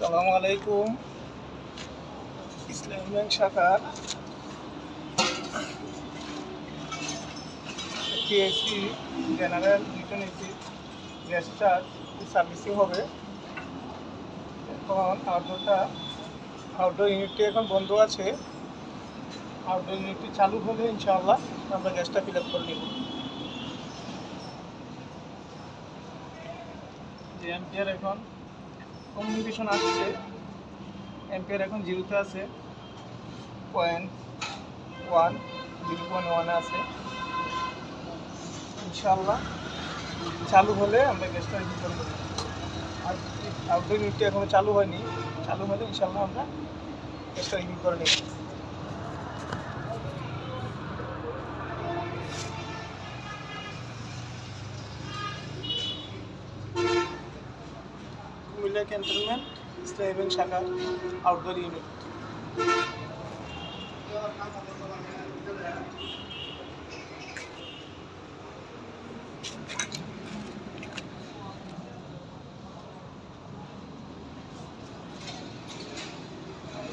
আসসালামু আলাইকুম। ইসলাম ব্যাংক শাখার AC general return AC gas servicing হবে। এখন আউটডোরটা, আউটডোর ইউনিটটি এখন বন্ধ আছে। আউটডোর ইউনিটটি চালু হলে ইনশাআল্লাহ আমরা গ্যাসটা ফিল আপ করে নেব। যে এম্পিয়ার এখন কমিউনিকেশন আসছে এম্পিয়ার এখন জিরোতে আছে পয়েন্ট ওয়ান জিরো পয়েন্ট ওয়ানে আছে। ইনশাল্লাহ চালু হলে আমরা গ্যাসটা রিটার্ন করব। আর আউটডোর ইউনিটটি এখনও চালু হয়নি, চালু হলে ইনশাল্লাহ আমরা গ্যাসটা রিভিউ করে নেব। विद्यालय कैंटनमेंट अंतर्गत शाखा आउटडोर यूनिट